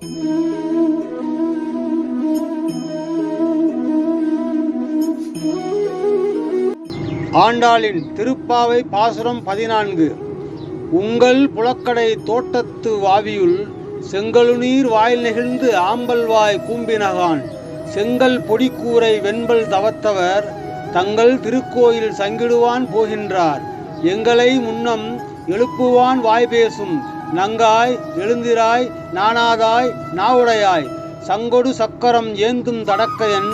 ஆண்டாளின் திருப்பாவை பாசுரம் பதினான்கு. உங்கள் புலக்கடை தோட்டத்து வாவியுள் செங்கழுநீர் வாயில் நெகிழ்ந்து ஆம்பல்வாய் கூம்பினகான். செங்கல் பொடிக்கூரை வெண்பல் தவத்தவர் தங்கள் திருக்கோயில் சங்கிடுவான் போகின்றார். எங்களை முன்னம் எழுப்புவான் வாய் பேசும். நங்காய் எழுந்திராய் நானாதாய் நாவுடையாய். சங்கொடு சக்கரம் ஏந்தும் தடக்கையன்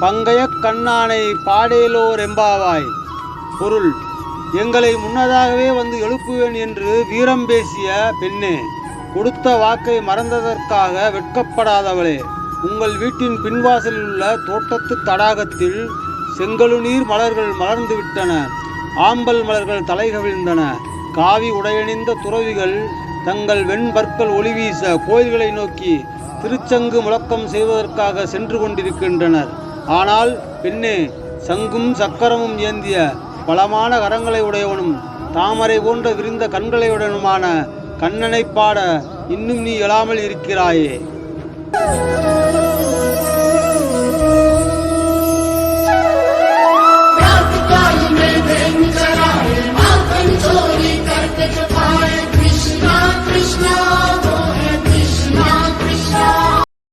பங்கையக் கண்ணானை பாடேலோர் எம்பாவாய். பொருள் எங்களை முன்னதாகவே வந்து எழுப்புவேன் என்று வீரம் பேசிய பெண்ணே கொடுத்த வாக்கை மறந்ததற்காக வெட்கப்படாதவளே உங்கள் வீட்டின் பின்வாசலில் உள்ள தோட்டத்து தடாகத்தில் செங்கழுநீர் மலர்கள் மலர்ந்து விட்டன ஆம்பல் மலர்கள் தலைகவிழ்ந்தன காவி உடையணிந்த துறவிகள் தங்கள் வெண்பற்கள் ஒளி வீச கோயில்களை நோக்கி திருச்சங்கு முழக்கம் செய்வதற்காக சென்று கொண்டிருக்கின்றனர். ஆனால் பெண்ணே சங்கும் சக்கரமும் ஏந்திய பலமான கரங்களை உடையவனும் தாமரை போன்ற விரிந்த கண்களையுடனுமான கண்ணனை பாட இன்னும் நீ எழாமல் இருக்கிறாயே.